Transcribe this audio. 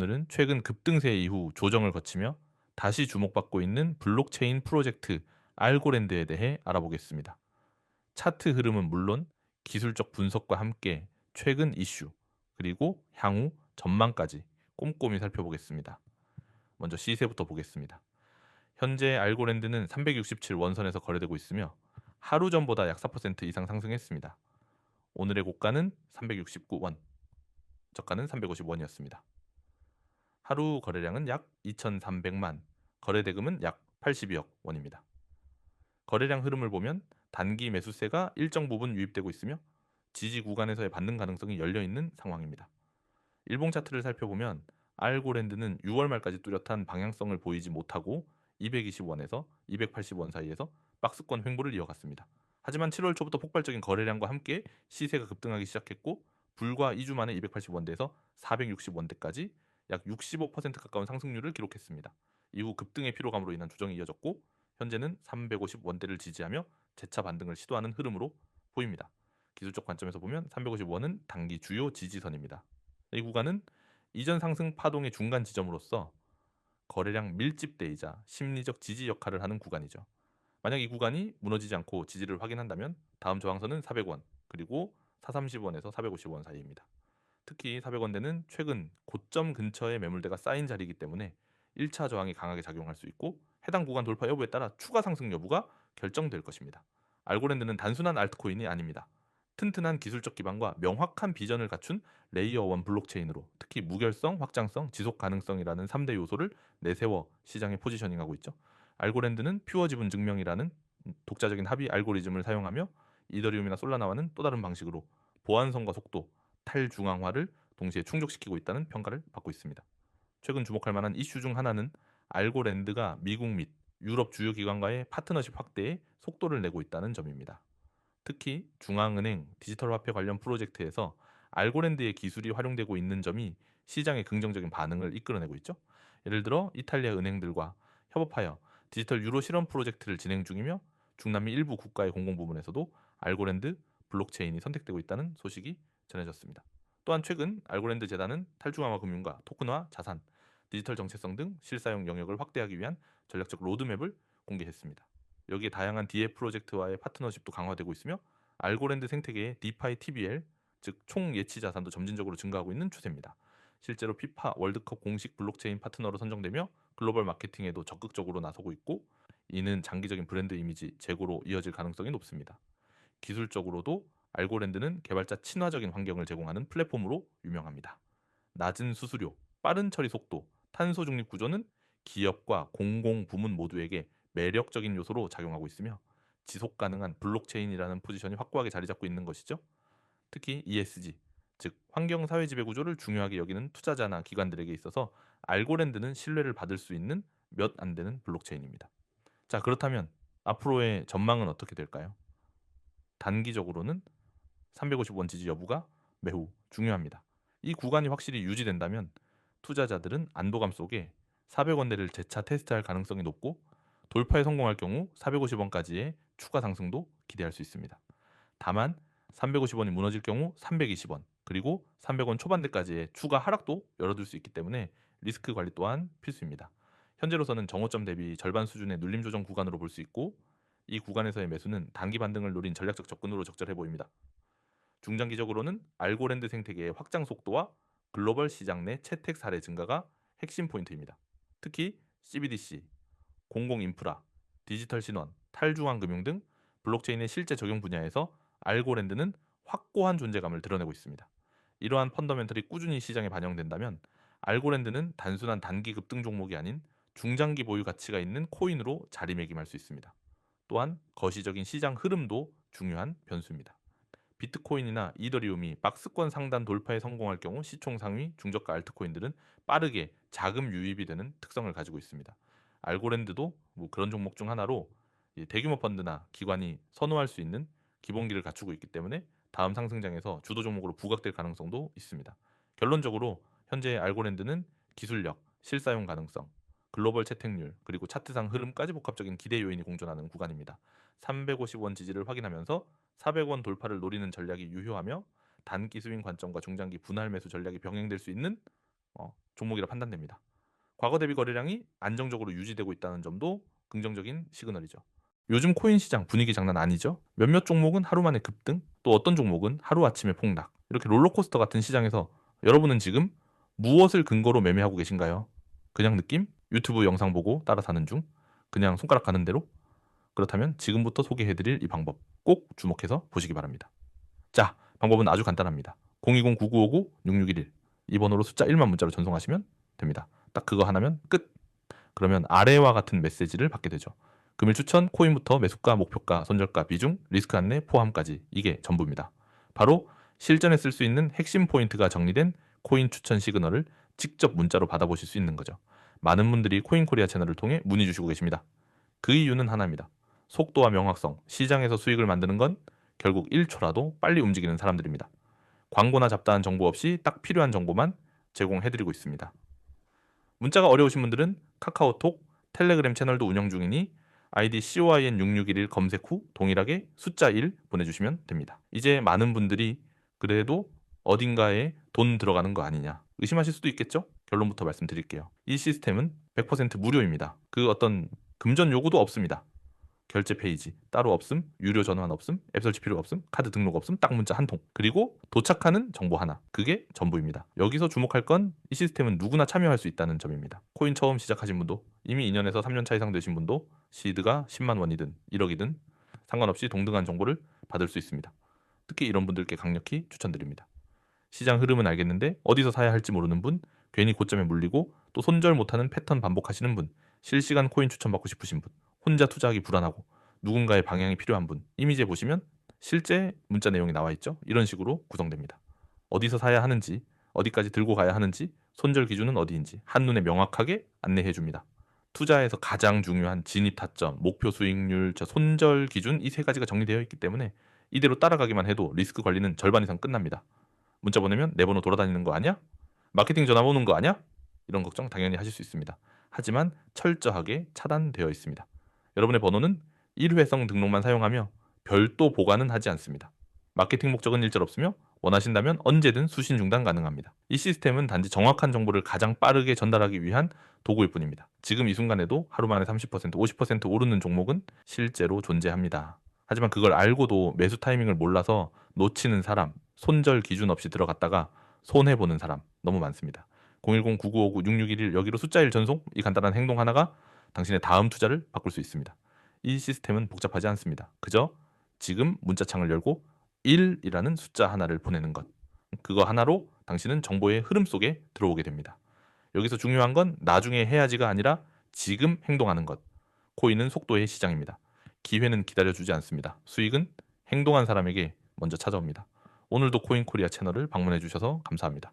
오늘은 최근 급등세 이후 조정을 거치며 다시 주목받고 있는 블록체인 프로젝트 알고랜드에 대해 알아보겠습니다. 차트 흐름은 물론 기술적 분석과 함께 최근 이슈 그리고 향후 전망까지 꼼꼼히 살펴보겠습니다. 먼저 시세부터 보겠습니다. 현재 알고랜드는 367 원선에서 거래되고 있으며 하루 전보다 약 4% 이상 상승했습니다. 오늘의 고가는 369원, 저가는 350원이었습니다. 하루 거래량은 약 2,300만, 거래 대금은 약 82억 원입니다. 거래량 흐름을 보면 단기 매수세가 일정 부분 유입되고 있으며 지지 구간에서의 반등 가능성이 열려 있는 상황입니다. 일봉 차트를 살펴보면 알고랜드는 6월 말까지 뚜렷한 방향성을 보이지 못하고 220원에서 280원 사이에서 박스권 횡보를 이어갔습니다. 하지만 7월 초부터 폭발적인 거래량과 함께 시세가 급등하기 시작했고 불과 2주 만에 280원대에서 460원대까지 약 65% 가까운 상승률을 기록했습니다. 이후 급등의 피로감으로 인한 조정이 이어졌고 현재는 350원대를 지지하며 재차 반등을 시도하는 흐름으로 보입니다. 기술적 관점에서 보면 350원은 단기 주요 지지선입니다. 이 구간은 이전 상승 파동의 중간 지점으로서 거래량 밀집대이자 심리적 지지 역할을 하는 구간이죠. 만약 이 구간이 무너지지 않고 지지를 확인한다면 다음 저항선은 400원 그리고 430원에서 450원 사이입니다. 특히 400원대는 최근 고점 근처에 매물대가 쌓인 자리이기 때문에 1차 저항이 강하게 작용할 수 있고 해당 구간 돌파 여부에 따라 추가 상승 여부가 결정될 것입니다. 알고랜드는 단순한 알트코인이 아닙니다. 튼튼한 기술적 기반과 명확한 비전을 갖춘 레이어 1 블록체인으로 특히 무결성, 확장성, 지속 가능성이라는 3대 요소를 내세워 시장에 포지셔닝하고 있죠. 알고랜드는 퓨어 지분 증명이라는 독자적인 합의 알고리즘을 사용하며 이더리움이나 솔라나와는 또 다른 방식으로 보안성과 속도, 탈중앙화를 동시에 충족시키고 있다는 평가를 받고 있습니다. 최근 주목할 만한 이슈 중 하나는 알고랜드가 미국 및 유럽 주요 기관과의 파트너십 확대에 속도를 내고 있다는 점입니다. 특히 중앙은행 디지털 화폐 관련 프로젝트에서 알고랜드의 기술이 활용되고 있는 점이 시장의 긍정적인 반응을 이끌어내고 있죠. 예를 들어 이탈리아 은행들과 협업하여 디지털 유로 실험 프로젝트를 진행 중이며 중남미 일부 국가의 공공 부문에서도 알고랜드 블록체인이 선택되고 있다는 소식이 전해졌습니다. 또한 최근 알고랜드 재단은 탈중앙화 금융과 토큰화 자산, 디지털 정체성 등 실사용 영역을 확대하기 위한 전략적 로드맵을 공개했습니다. 여기에 다양한 DA 프로젝트와의 파트너십도 강화되고 있으며 알고랜드 생태계의 디파이 TBL 즉 총 예치 자산도 점진적으로 증가하고 있는 추세입니다. 실제로 피파 월드컵 공식 블록체인 파트너로 선정되며 글로벌 마케팅에도 적극적으로 나서고 있고 이는 장기적인 브랜드 이미지 제고로 이어질 가능성이 높습니다. 기술적으로도 알고랜드는 개발자 친화적인 환경을 제공하는 플랫폼으로 유명합니다. 낮은 수수료, 빠른 처리 속도, 탄소 중립 구조는 기업과 공공 부문 모두에게 매력적인 요소로 작용하고 있으며 지속 가능한 블록체인이라는 포지션이 확고하게 자리 잡고 있는 것이죠. 특히 ESG, 즉 환경 사회 지배 구조를 중요하게 여기는 투자자나 기관들에게 있어서 알고랜드는 신뢰를 받을 수 있는 몇 안 되는 블록체인입니다. 자, 그렇다면 앞으로의 전망은 어떻게 될까요? 단기적으로는 350원 지지 여부가 매우 중요합니다. 이 구간이 확실히 유지된다면 투자자들은 안도감 속에 400원대를 재차 테스트할 가능성이 높고 돌파에 성공할 경우 450원까지의 추가 상승도 기대할 수 있습니다. 다만 350원이 무너질 경우 320원 그리고 300원 초반대까지의 추가 하락도 열어둘 수 있기 때문에 리스크 관리 또한 필수입니다. 현재로서는 정오점 대비 절반 수준의 눌림 조정 구간으로 볼 수 있고 이 구간에서의 매수는 단기 반등을 노린 전략적 접근으로 적절해 보입니다. 중장기적으로는 알고랜드 생태계의 확장 속도와 글로벌 시장 내 채택 사례 증가가 핵심 포인트입니다. 특히 CBDC, 공공 인프라, 디지털 신원, 탈중앙 금융 등 블록체인의 실제 적용 분야에서 알고랜드는 확고한 존재감을 드러내고 있습니다. 이러한 펀더멘털이 꾸준히 시장에 반영된다면 알고랜드는 단순한 단기 급등 종목이 아닌 중장기 보유 가치가 있는 코인으로 자리매김할 수 있습니다. 또한 거시적인 시장 흐름도 중요한 변수입니다. 비트코인이나 이더리움이 박스권 상단 돌파에 성공할 경우 시총 상위 중저가 알트코인들은 빠르게 자금 유입이 되는 특성을 가지고 있습니다. 알고랜드도 뭐 그런 종목 중 하나로 대규모 펀드나 기관이 선호할 수 있는 기본기를 갖추고 있기 때문에 다음 상승장에서 주도 종목으로 부각될 가능성도 있습니다. 결론적으로 현재 알고랜드는 기술력, 실사용 가능성, 글로벌 채택률, 그리고 차트상 흐름까지 복합적인 기대 요인이 공존하는 구간입니다. 350원 지지를 확인하면서 400원 돌파를 노리는 전략이 유효하며 단기 스윙 관점과 중장기 분할 매수 전략이 병행될 수 있는 어, 종목이라 판단됩니다. 과거 대비 거래량이 안정적으로 유지되고 있다는 점도 긍정적인 시그널이죠. 요즘 코인 시장 분위기 장난 아니죠? 몇몇 종목은 하루 만에 급등, 또 어떤 종목은 하루 아침에 폭락. 이렇게 롤러코스터 같은 시장에서 여러분은 지금 무엇을 근거로 매매하고 계신가요? 그냥 느낌? 유튜브 영상 보고 따라 사는 중? 그냥 손가락 가는 대로? 그렇다면 지금부터 소개해드릴 이 방법 꼭 주목해서 보시기 바랍니다. 자, 방법은 아주 간단합니다. 020-9959-6611 이 번호로 숫자 1만 문자로 전송하시면 됩니다. 딱 그거 하나면 끝. 그러면 아래와 같은 메시지를 받게 되죠. 금일 추천, 코인부터 매수가, 목표가, 손절가, 비중, 리스크 안내, 포함까지 이게 전부입니다. 바로 실전에 쓸 수 있는 핵심 포인트가 정리된 코인 추천 시그널을 직접 문자로 받아보실 수 있는 거죠. 많은 분들이 코인 코리아 채널을 통해 문의 주시고 계십니다. 그 이유는 하나입니다. 속도와 명확성, 시장에서 수익을 만드는 건 결국 1초라도 빨리 움직이는 사람들입니다. 광고나 잡다한 정보 없이 딱 필요한 정보만 제공해드리고 있습니다. 문자가 어려우신 분들은 카카오톡, 텔레그램 채널도 운영 중이니 아이디 COIN6611 검색 후 동일하게 숫자 1 보내주시면 됩니다. 이제 많은 분들이 그래도 어딘가에 돈 들어가는 거 아니냐 의심하실 수도 있겠죠? 결론부터 말씀드릴게요. 이 시스템은 100% 무료입니다. 그 어떤 금전 요구도 없습니다. 결제 페이지 따로 없음, 유료 전환 없음, 앱 설치 필요 없음, 카드 등록 없음, 딱 문자 한 통. 그리고 도착하는 정보 하나. 그게 전부입니다. 여기서 주목할 건 이 시스템은 누구나 참여할 수 있다는 점입니다. 코인 처음 시작하신 분도 이미 2년에서 3년 차 이상 되신 분도 시드가 10만 원이든 1억이든 상관없이 동등한 정보를 받을 수 있습니다. 특히 이런 분들께 강력히 추천드립니다. 시장 흐름은 알겠는데 어디서 사야 할지 모르는 분, 괜히 고점에 물리고 또 손절 못하는 패턴 반복하시는 분, 실시간 코인 추천받고 싶으신 분, 혼자 투자하기 불안하고 누군가의 방향이 필요한 분, 이미지에 보시면 실제 문자 내용이 나와 있죠. 이런 식으로 구성됩니다. 어디서 사야 하는지, 어디까지 들고 가야 하는지, 손절 기준은 어디인지 한눈에 명확하게 안내해 줍니다. 투자에서 가장 중요한 진입 타점, 목표 수익률, 저 손절 기준 이 세 가지가 정리되어 있기 때문에 이대로 따라가기만 해도 리스크 관리는 절반 이상 끝납니다. 문자 보내면 내 번호 돌아다니는 거 아니야? 마케팅 전화 오는 거 아니야? 이런 걱정 당연히 하실 수 있습니다. 하지만 철저하게 차단되어 있습니다. 여러분의 번호는 일회성 등록만 사용하며 별도 보관은 하지 않습니다. 마케팅 목적은 일절 없으며 원하신다면 언제든 수신 중단 가능합니다. 이 시스템은 단지 정확한 정보를 가장 빠르게 전달하기 위한 도구일 뿐입니다. 지금 이 순간에도 하루 만에 30%, 50% 오르는 종목은 실제로 존재합니다. 하지만 그걸 알고도 매수 타이밍을 몰라서 놓치는 사람, 손절 기준 없이 들어갔다가 손해 보는 사람 너무 많습니다. 010-9959-6611 여기로 숫자 1 전송 이 간단한 행동 하나가 당신의 다음 투자를 바꿀 수 있습니다. 이 시스템은 복잡하지 않습니다. 그저 지금 문자창을 열고 1이라는 숫자 하나를 보내는 것. 그거 하나로 당신은 정보의 흐름 속에 들어오게 됩니다. 여기서 중요한 건 나중에 해야지가 아니라 지금 행동하는 것. 코인은 속도의 시장입니다. 기회는 기다려주지 않습니다. 수익은 행동한 사람에게 먼저 찾아옵니다. 오늘도 코인 코리아 채널을 방문해 주셔서 감사합니다.